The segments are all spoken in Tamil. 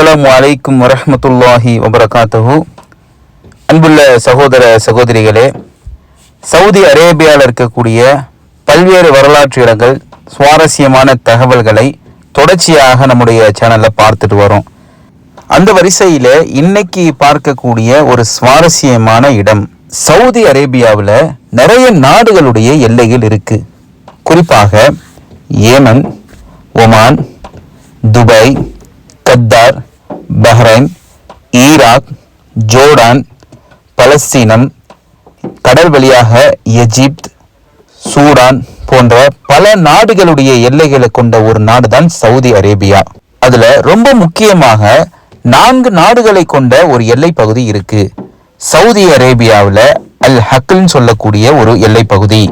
அஸ்லாம் வலைக்கும் வரமத்துல்லாஹி வபரகாத்துஹு. அன்புள்ள சகோதர சகோதரிகளே சவுதி அரேபியாவில் இருக்கக்கூடிய பல்வேறு வரலாற்று இடங்கள் சுவாரஸ்யமான தகவல்களை தொடர்ச்சியாக நம்முடைய சேனலில் பார்த்துட்டு வரோம். அந்த வரிசையில் இன்னைக்கு பார்க்கக்கூடிய ஒரு சுவாரஸ்யமான இடம் சவுதி அரேபியாவில் நிறைய நாடுகளுடைய எல்லைகள் இருக்கு. குறிப்பாக Yemen Oman Dubai Qatar Bahrain Iraq Jordan பலஸ்தீனம் கடல் வழியாக எஜிப்த் சூடான் போன்ற பல நாடுகளுடைய எல்லைகளை கொண்ட ஒரு நாடு தான் சவுதி அரேபியா. அதுல ரொம்ப முக்கியமாக நான்கு நாடுகளை கொண்ட ஒரு எல்லை பகுதி இருக்கு. சவுதி அரேபியாவில் அல் ஹக்கல்னு சொல்லக்கூடிய ஒரு எல்லை பகுதி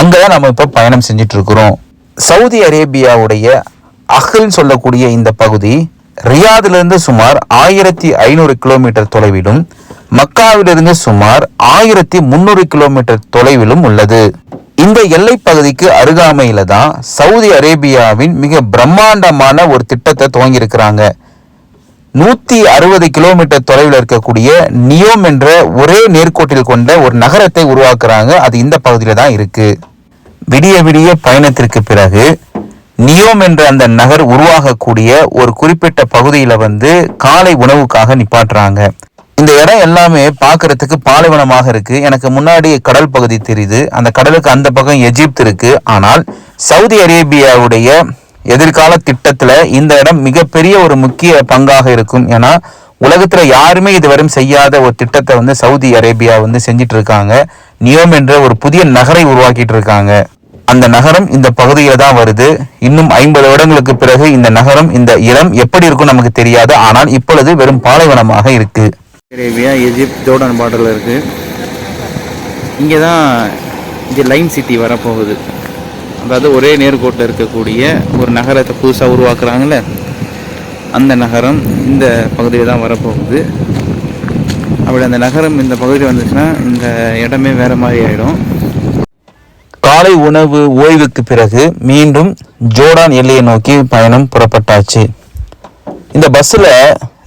அங்கதான் நம்ம இப்ப பயணம் செஞ்சுட்டு இருக்கிறோம். சவுதி அரேபியாவுடைய அஹ்ல்னு சொல்லக்கூடிய இந்த பகுதி ரியாதிலிருந்து சுமார் ஆயிரத்தி ஐநூறு கிலோமீட்டர் தொலைவிலும் மக்காவிலிருந்து சுமார் ஆயிரத்தி முன்னூறு கிலோமீட்டர் தொலைவிலும் உள்ளது. இந்த எல்லை பகுதிக்கு அருகாமையில தான் சவுதி அரேபியாவின் மிக பிரம்மாண்டமான ஒரு திட்டத்தை துவங்கியிருக்கிறாங்க. நூத்தி அறுபது கிலோமீட்டர் தொலைவில் இருக்கக்கூடிய நியோம் என்ற ஒரே நேர்கோட்டில் கொண்ட ஒரு நகரத்தை உருவாக்குறாங்க. அது இந்த பகுதியில தான் இருக்கு. விடிய விடிய பயணத்திற்கு பிறகு நியோம் என்ற அந்த நகர் உருவாகக்கூடிய ஒரு குறிப்பிட்ட பகுதியில வந்து காலை உணவுக்காக நிப்பாட்டுறாங்க. இந்த இடம் எல்லாமே பார்க்கறதுக்கு பாலைவனமாக இருக்கு. எனக்கு முன்னாடி கடல் பகுதி தெரியுது. அந்த கடலுக்கு அந்த பக்கம் எஜிப்த் இருக்கு. ஆனால் சவுதி அரேபியாவுடைய எதிர்கால திட்டத்துல இந்த இடம் மிகப்பெரிய ஒரு முக்கிய பங்காக இருக்கும். ஏன்னா உலகத்துல யாருமே இதுவரையும் செய்யாத ஒரு திட்டத்தை வந்து சவுதி அரேபியா வந்து செஞ்சிட்டு இருக்காங்க. நியோம் என்ற ஒரு புதிய நகரை உருவாக்கிட்டு இருக்காங்க. அந்த நகரம் இந்த பகுதியில தான் வருது. இன்னும் ஐம்பது வருடங்களுக்கு பிறகு இந்த நகரம் இந்த இடம் எப்படி இருக்கும் நமக்கு தெரியாது. ஆனால் இப்பொழுது வெறும் பாலைவனமாக இருக்கு. அரேபியா எஜிப்த் ஜோர்டான் பார்டரில் இருக்குது இங்கே தான் இங்கே லைன் சிட்டி வரப்போகுது. அதாவது ஒரே நேர்கோட்டில் இருக்கக்கூடிய ஒரு நகரத்தை புதுசாக உருவாக்குறாங்கல்ல? அந்த நகரம் இந்த பகுதியில் தான் வரப்போகுது. அப்படி அந்த நகரம் இந்த பகுதியில் வந்துச்சுன்னா இந்த இடமே வேறு மாதிரி ஆகிடும் காலை உணவு ஓய்வுக்கு பிறகு மீண்டும் ஜோர்டான் எல்லையை நோக்கி பயணம் புறப்பட்டாச்சு. இந்த பஸ்ஸில்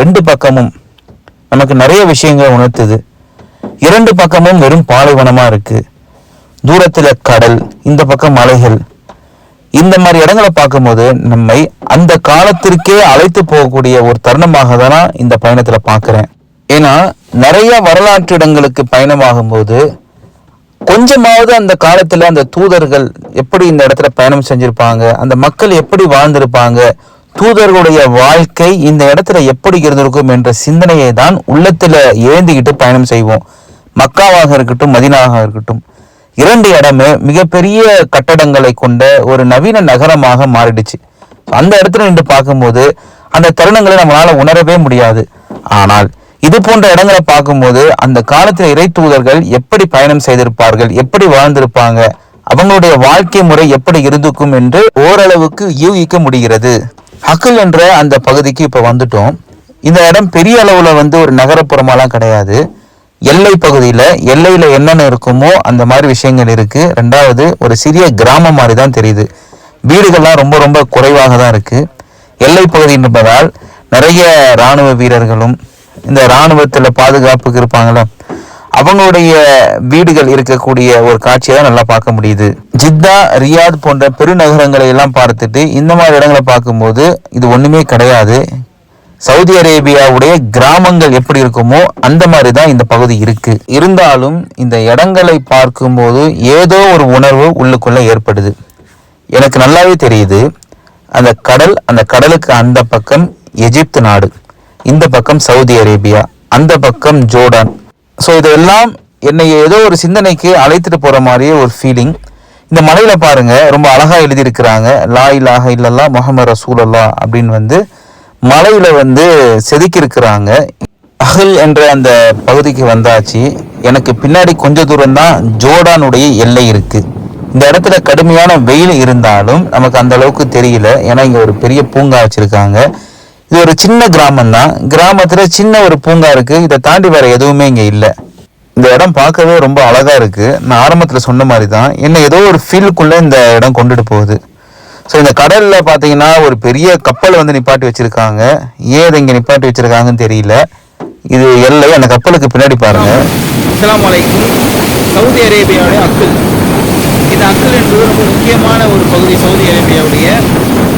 ரெண்டு பக்கமும் நமக்கு நிறைய விஷயங்கள் உணர்த்துது. இரண்டு பக்கமும் வெறும் பாலைவனமாக இருக்குது தூரத்தில் கடல் இந்த பக்கம் மலைகள். இந்த மாதிரி இடங்களை பார்க்கும்போது நம்மை அந்த காலத்திற்கே அழைத்து போகக்கூடிய ஒரு தருணமாக தான் இந்த பயணத்தில் பார்க்குறேன். ஏன்னா நிறைய வரலாற்று இடங்களுக்கு பயணமாகும்போது கொஞ்சமாவது அந்த காலத்துல அந்த தூதர்கள் எப்படி இந்த இடத்துல பயணம் செஞ்சிருப்பாங்க அந்த மக்கள் எப்படி வாழ்ந்திருப்பாங்க தூதர்களுடைய வாழ்க்கை இந்த இடத்துல எப்படி இருந்திருக்கும் என்ற சிந்தனையை தான் உள்ளத்துல ஏந்திக்கிட்டு பயணம் செய்வோம். மக்காவாக இருக்கட்டும் மதினாவாக இருக்கட்டும். இரண்டு இடமே மிகப்பெரிய கட்டடங்களை கொண்ட ஒரு நவீன நகரமாக மாறிடுச்சு. அந்த இடத்துல நின்று பார்க்கும்போது அந்த தருணங்களை நம்மளால உணரவே முடியாது. ஆனால் இது போன்ற இடங்களை பார்க்கும்போது அந்த காலத்தில் இறை தூதர்கள் எப்படி பயணம் செய்திருப்பார்கள் எப்படி வாழ்ந்திருப்பாங்க அவங்களுடைய வாழ்க்கை முறை எப்படி இருந்துக்கும் என்று ஓரளவுக்கு யூகிக்க முடிகிறது. ஹக்கல் என்ற அந்த பகுதிக்கு இப்போ வந்துட்டோம். இந்த இடம் பெரிய அளவில் வந்து ஒரு நகரப்புறமாலாம் கிடையாது. எல்லை பகுதியில் எல்லையில் என்னென்ன இருக்குமோ அந்த மாதிரி விஷயங்கள் இருக்குது ரெண்டாவது ஒரு சிறிய கிராமம் மாதிரி தான் தெரியுது. வீடுகள்லாம் ரொம்ப ரொம்ப குறைவாக தான் இருக்குது எல்லை பகுதி என்பதால் நிறைய ராணுவ வீரர்களும் இந்த இராணுவத்தில் பாதுகாப்புக்கு இருப்பாங்களே அவங்களுடைய வீடுகள் இருக்கக்கூடிய ஒரு காட்சியை தான் நல்லா பார்க்க முடியுது. ஜித்தா ரியாத் போன்ற பெருநகரங்களை எல்லாம் பார்த்துட்டு இந்த மாதிரி இடங்களை பார்க்கும்போது இது ஒன்றுமே கிடையாது. சவுதி அரேபியாவுடைய கிராமங்கள் எப்படி இருக்குமோ அந்த மாதிரி தான் இந்த பகுதி இருக்கு. இருந்தாலும் இந்த இடங்களை பார்க்கும்போது ஏதோ ஒரு உணர்வு உள்ளுக்குள்ள ஏற்படுது. எனக்கு நல்லாவே தெரியுது அந்த கடல் அந்த கடலுக்கு அந்த பக்கம் எஜிப்து நாடு. இந்த பக்கம் சவுதி அரேபியா அந்த பக்கம் ஜோர்டான். ஸோ இதெல்லாம் என்னை ஏதோ ஒரு சிந்தனைக்கு அழைத்துட்டு போகிற மாதிரியே ஒரு ஃபீலிங் இந்த மலையில் பாருங்க ரொம்ப அழகாக எழுதியிருக்கிறாங்க லா இலாஹ இல்லல்லா முகமது ரசூலல்லா அப்படின்னு வந்து மலையில் வந்து செதுக்கியிருக்கிறாங்க. அகல் என்ற அந்த பகுதிக்கு வந்தாச்சு. எனக்கு பின்னாடி கொஞ்ச தூரம் தான் ஜோர்டானுடைய எல்லை இருக்குது இந்த இடத்துல கடுமையான வெயில் இருந்தாலும் நமக்கு அந்த அளவுக்கு தெரியல. ஏன்னா இங்கே ஒரு பெரிய பூங்கா வச்சுருக்காங்க. இது ஒரு சின்ன கிராமம் தான் கிராமத்துல சின்ன ஒரு பூங்கா இருக்கு. இதை தாண்டி வேற எதுவுமே இங்க இல்லை. இந்த இடம் பார்க்கவே ரொம்ப அழகா இருக்கு. நான் ஆரம்பத்துல சொன்ன மாதிரி தான் என்ன ஏதோ ஒரு ஃபீலுக்குள்ள இந்த இடம் கொண்டுட்டு போகுது. ஸோ இந்த கடல்ல பாத்தீங்கன்னா ஒரு பெரிய கப்பல் வந்து நிப்பாட்டி வச்சிருக்காங்க. ஏன் இதை இங்க நிப்பாட்டி வச்சிருக்காங்கன்னு தெரியல. இது எல்லை அந்த கப்பலுக்கு பின்னாடி பாருங்க. அஸ்ஸலாமு அலைக்கும். சவுதி அரேபியாவுடைய அக்கல் இந்த அக்கல் என்பது ரொம்ப முக்கியமான ஒரு பகுதி சவுதி அரேபியாவுடைய.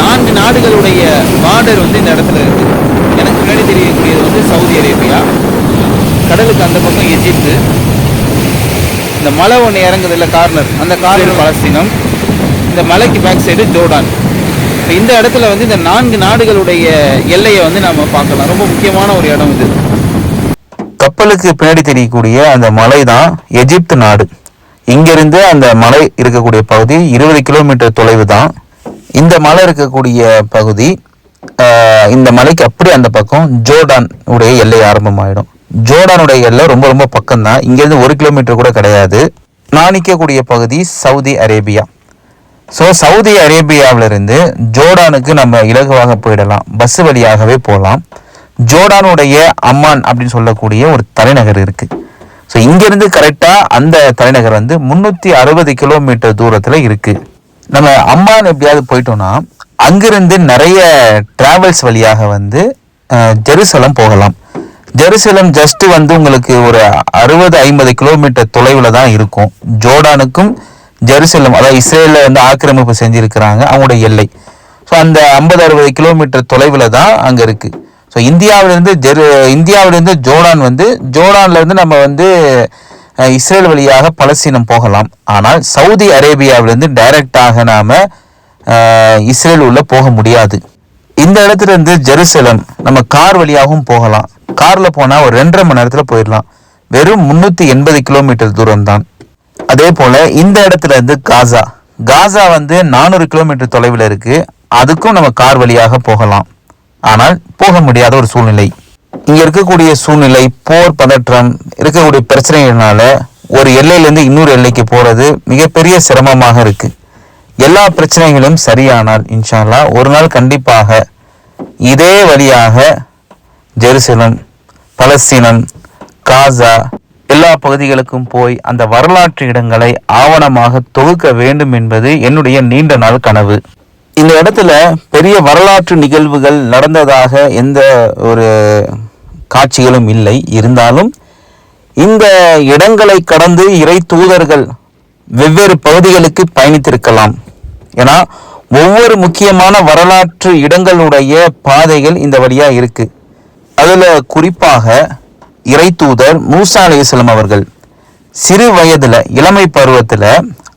நான்கு நாடுகளுடைய பார்டர் வந்து இந்த இடத்துல இருக்கு. எனக்கு முன்னாடி தெரியக்கூடியது வந்து சவுதி அரேபியா கடலுக்கு அந்த பக்கம் எஜிப்து இந்த மலை ஒன்று இறங்குது இல்லை கார்னர் அந்த கார்னர் பலஸ்தீனம். இந்த மலைக்கு பேக் சைடு ஜோர்டான். இப்போ இந்த இடத்துல வந்து இந்த நான்கு நாடுகளுடைய எல்லையை வந்து நம்ம பார்க்கலாம். ரொம்ப முக்கியமான ஒரு இடம் இது. கப்பலுக்கு பின்னாடி தெரியக்கூடிய அந்த மலை தான் எஜிப்து நாடு. இங்கிருந்து அந்த மலை இருக்கக்கூடிய பகுதி இருபது கிலோமீட்டர் தொலைவு தான் இந்த மலை இருக்கக்கூடிய பகுதி இந்த மலைக்கு அப்படி அந்த பக்கம் ஜோர்டான் உடைய எல்லை ஆரம்பமாயிடும். ஜோர்டானுடைய எல்லை ரொம்ப ரொம்ப பக்கம் தான் இங்கேருந்து ஒரு கிலோமீட்டர் கூட கிடையாது. நான் நிற்கக்கூடிய பகுதி சவுதி அரேபியா. ஸோ சவுதி அரேபியாவிலிருந்து ஜோர்டானுக்கு நம்ம இலகுவாக போயிடலாம். பஸ் வழியாகவே போகலாம். ஜோர்டானுடைய அம்மான் அப்படின்னு சொல்லக்கூடிய ஒரு தலைநகர் இருக்கு. ஸோ இங்கேருந்து கரெக்டாக அந்த தலைநகர் வந்து முந்நூற்றி அறுபது கிலோமீட்டர் தூரத்தில் இருக்குது நம்ம அம்மான் எப்படியாவது போயிட்டோம்னா அங்கிருந்து நிறைய டிராவல்ஸ் வழியாக வந்து ஜெருசலம் போகலாம். ஜெருசலம் ஜஸ்ட் வந்து உங்களுக்கு ஒரு அறுபது ஐம்பது கிலோமீட்டர் தொலைவில் தான் இருக்கும். ஜோர்டானுக்கும் ஜெருசலம் அதாவது இஸ்ரேலில் வந்து ஆக்கிரமிப்பு செஞ்சுருக்கிறாங்க அவங்களுடைய எல்லை. ஸோ அந்த ஐம்பது அறுபது கிலோமீட்டர் தொலைவில் தான் அங்கே இருக்குது ஸோ இந்தியாவிலேருந்து ஜெரு இந்தியாவிலேருந்து ஜோர்டான் வந்து ஜோர்டான்லேருந்து நம்ம வந்து இஸ்ரேல் வழியாக பலஸ்தீனம் போகலாம். ஆனால் சவுதி அரேபியாவிலிருந்து டைரக்டாக நாம் இஸ்ரேல் உள்ள போக முடியாது. இந்த இடத்துல இருந்து ஜெருசலம் நம்ம கார் வழியாகவும் போகலாம். காரில் போனால் ஒரு ரெண்டரை மணி நேரத்தில் போயிடலாம். வெறும் முந்நூற்றி எண்பது கிலோமீட்டர் தூரம் தான் அதே போல் இந்த இடத்துல இருந்து காசா. காசா வந்து நானூறு கிலோமீட்டர் தொலைவில் இருக்குது அதுக்கும் நம்ம கார் வழியாக போகலாம். ஆனால் போக முடியாத ஒரு சூழ்நிலை. இங்கே இருக்கக்கூடிய சூழ்நிலை போர் பதற்றம் இருக்கக்கூடிய பிரச்சனைகள்னால ஒரு எல்லையிலேருந்து இன்னொரு எல்லைக்கு போகிறது மிகப்பெரிய சிரமமாக இருக்குது எல்லா பிரச்சனைகளும் சரியானால் இன்ஷால்லா ஒரு நாள் கண்டிப்பாக இதே வழியாக ஜெருசலம் பலஸ்தீனம் காசா எல்லா பகுதிகளுக்கும் போய் அந்த வரலாற்று இடங்களை ஆவணமாக தொகுக்க வேண்டும் என்பது என்னுடைய நீண்ட நாள் கனவு. இந்த இடத்துல பெரிய வரலாற்று நிகழ்வுகள் நடந்ததாக எந்த ஒரு காட்சிகளும் இல்லை. இருந்தாலும் இந்த இடங்களை கடந்து இறை தூதர்கள் வெவ்வேறு பகுதிகளுக்கு பயணித்திருக்கலாம். ஏன்னா ஒவ்வொரு முக்கியமான வரலாற்று இடங்களுடைய பாதைகள் இந்த வழியாக இருக்கு. அதில் குறிப்பாக இறை தூதர் மூசா அலைஹிஸ்ஸலாம் அவர்கள் சிறு வயதில் இளமை பருவத்தில்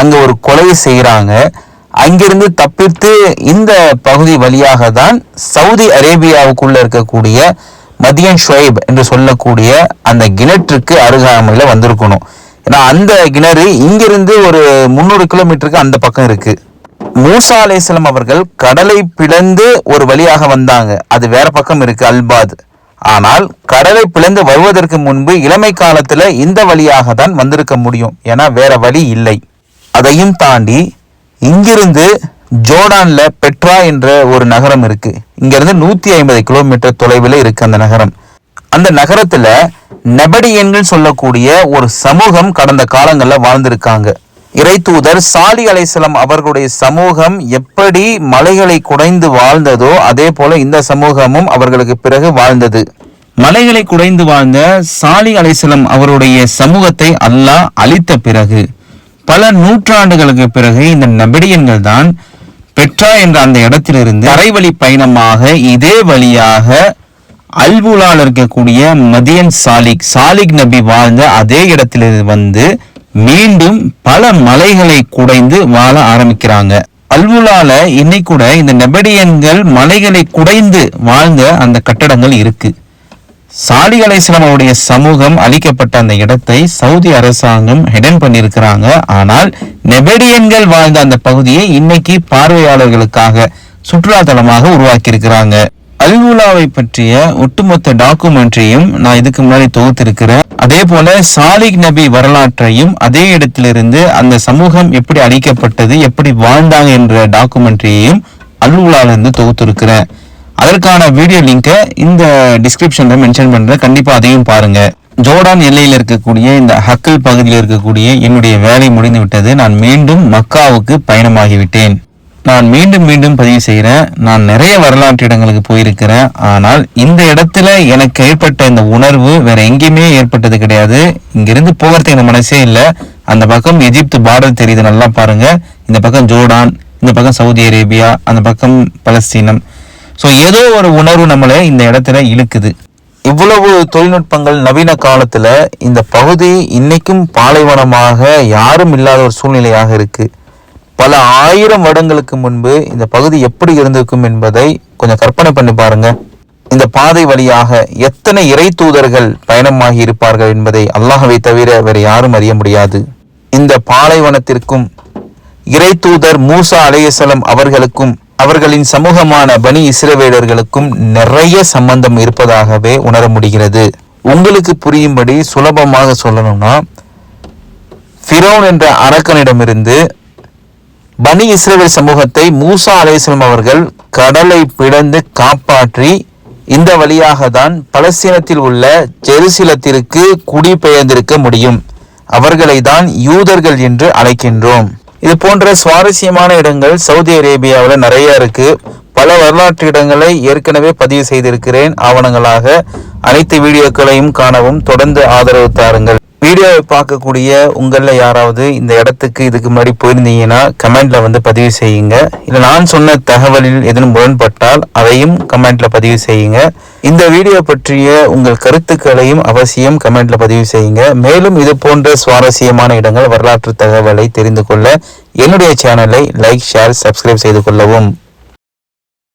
அங்கே ஒரு கொலை செய்கிறாங்க அங்கிருந்து தப்பித்து இந்த பகுதி வழியாக தான் சவுதி அரேபியாவுக்குள்ள இருக்கக்கூடிய மதியன் ஷுவைப் என்று சொல்லக்கூடிய அந்த கிணற்றுக்கு அருகாமையில் வந்திருக்கணும். ஏன்னா அந்த கிணறு இங்கிருந்து ஒரு முந்நூறு கிலோமீட்டருக்கு அந்த பக்கம் இருக்கு. மூசா அலைஹிஸ்ஸலாம் அவர்கள் கடலை பிளந்து ஒரு வழியாக வந்தாங்க. அது வேற பக்கம் இருக்கு அல்பாத். ஆனால் கடலை பிளந்து வருவதற்கு முன்பு இளமை காலத்துல இந்த வழியாக தான் வந்திருக்க முடியும். ஏன்னா வேற வழி இல்லை. அதையும் தாண்டி இங்கிருந்து ஜோர்டான்ல பெட்ரா என்ற ஒரு நகரம் இருக்கு. இங்கிருந்து நூத்தி ஐம்பது கிலோமீட்டர் தொலைவில் இருக்கு அந்த நகரம். அந்த நகரத்துல நெபடியன்கள் சொல்லக்கூடிய ஒரு சமூகம் கடந்த காலங்களில் வாழ்ந்திருக்காங்க. இறை தூதர் சாலி அலைசலம் அவர்களுடைய சமூகம் எப்படி மலைகளை குடைந்து வாழ்ந்ததோ அதே போல இந்த சமூகமும் அவர்களுக்கு பிறகு வாழ்ந்தது. மலைகளை குடைந்து வாழ்ந்த சாலி அலைசலம் அவருடைய சமூகத்தை அல்லாஹ் அழித்த பிறகு பல நூற்றாண்டுகளுக்கு பிறகு இந்த நெபடியன்கள் தான் பெட்ரா என்ற அந்த இடத்திலிருந்து தரைவழி பயணமாக இதே வழியாக அல்புலால் இருக்கக்கூடிய மதியன் சாலிக் சாலிக் நபி வாழ்ந்த அதே இடத்திலிருந்து வந்து மீண்டும் பல மலைகளை குடைந்து வாழ ஆரம்பிக்கிறாங்க. அல்புலால இன்னைக்கு கூட இந்த நெபடியன்கள் மலைகளை குடைந்து வாழ்ந்த அந்த கட்டடங்கள் இருக்கு. சாலி அலைஹிஸ்ஸலாம் சமூகம் அளிக்கப்பட்ட அந்த இடத்தை சவுதி அரசாங்கம் ஹெடன் பண்ணியிருக்கிறாங்க. ஆனால் நெபடியன்கள் வாழ்ந்த அந்த பகுதியை இன்னைக்கு பார்வையாளர்களுக்காக சுற்றுலா தலமாக உருவாக்கியிருக்கிறாங்க. அல்வுலாவை பற்றிய ஒட்டுமொத்த டாக்குமெண்ட்ரியும் நான் இதுக்கு முன்னாடி தொகுத்திருக்கிறேன். அதே போல சாலிக் நபி வரலாற்றையும் அதே இடத்திலிருந்து அந்த சமூகம் எப்படி அழிக்கப்பட்டது எப்படி வாழ்ந்தாங்க என்ற டாக்குமெண்ட்ரியையும் அல்வுலால இருந்து தொகுத்திருக்கிறேன். அதற்கான வீடியோ லிங்கை இந்த டிஸ்கிரிப்ஷன்ல மென்ஷன் பண்றேன். கண்டிப்பா அதையும் பாருங்க. ஜோர்டான் எல்லையில் இருக்கக்கூடிய இந்த ஹக்கல் பகுதியில் இருக்கக்கூடிய என்னுடைய வேலை முடிந்து விட்டது நான் மீண்டும் மக்காவுக்கு பயணமாகிவிட்டேன். நான் மீண்டும் மீண்டும் பதிவு செய்கிறேன். நான் நிறைய வரலாற்று இடங்களுக்கு போயிருக்கிறேன். ஆனால் இந்த இடத்துல எனக்கு ஏற்பட்ட இந்த உணர்வு வேற எங்கேயுமே ஏற்பட்டது கிடையாது. இங்கிருந்து போகிறதுக்கு எனக்கு மனசே இல்லை. அந்த பக்கம் எகிப்து பார்டர் தெரியுது. நல்லா பாருங்க. இந்த பக்கம் ஜோர்டான் இந்த பக்கம் சவுதி அரேபியா அந்த பக்கம் பலஸ்தீனம். ஸோ ஏதோ ஒரு உணர்வு நம்மளை இந்த இடத்துல இழுக்குது. இவ்வளவு தொழில்நுட்பங்கள் நவீன காலத்துல இந்த பகுதி இன்னைக்கும் பாலைவனமாக யாரும் இல்லாத ஒரு சூழ்நிலையாக இருக்கு. பல ஆயிரம் வருடங்களுக்கு முன்பு இந்த பகுதி எப்படி இருந்திருக்கும் என்பதை கொஞ்சம் கற்பனை பண்ணி பாருங்க. இந்த பாதை வழியாக எத்தனை இறை தூதர்கள் பயணமாகி இருப்பார்கள் என்பதை அல்லாஹவை தவிர வேறு யாரும் அறிய முடியாது. இந்த பாலைவனத்திற்கும் இறை தூதர் மூசா அலையசலம் அவர்களுக்கும் அவர்களின் சமூகமான பனி இஸ்ரவேலர்களுக்கும் நிறைய சம்பந்தம் இருப்பதாகவே உணர முடிகிறது. உங்களுக்கு புரியும்படி சுலபமாக சொல்லணும்னா ஃபிரோன் என்ற அரக்கனிடமிருந்து பனி இஸ்ரேல் சமூகத்தை மூசா அலேஸ்லம் அவர்கள் கடலை பிளந்து காப்பாற்றி இந்த வழியாக தான் பலஸ்தீனத்தில் உள்ள ஜெருசலத்திற்கு குடிபெயர்ந்திருக்க முடியும். அவர்களை தான் யூதர்கள் என்று அழைக்கின்றோம். இது போன்ற சுவாரஸ்யமான இடங்கள் சவுதி அரேபியாவில் நிறைய இருக்கு. பல வரலாற்று இடங்களை ஏற்கனவே பதிவு செய்திருக்கிறேன். ஆவணங்களாக அனைத்து வீடியோக்களையும் காணவும் தொடர்ந்து ஆதரவு தாருங்கள். வீடியோவை பார்க்கக்கூடிய உங்களில் யாராவது இந்த இடத்துக்கு இதுக்கு முன்னாடி போயிருந்தீங்கன்னா கமெண்டில் வந்து பதிவு செய்யுங்க. இல்லை நான் சொன்ன தகவலில் எதுவும் முரண்பட்டால் அதையும் கமெண்டில் பதிவு செய்யுங்க. இந்த வீடியோ பற்றிய உங்கள் கருத்துக்களையும் அவசியம் கமெண்ட்ல பதிவு செய்யுங்க. மேலும் இது போன்ற சுவாரஸ்யமான இடங்கள் வரலாற்று தகவலை தெரிந்து கொள்ள என்னுடைய சேனலை லைக் ஷேர் சப்ஸ்கிரைப் செய்து கொள்ளவும்.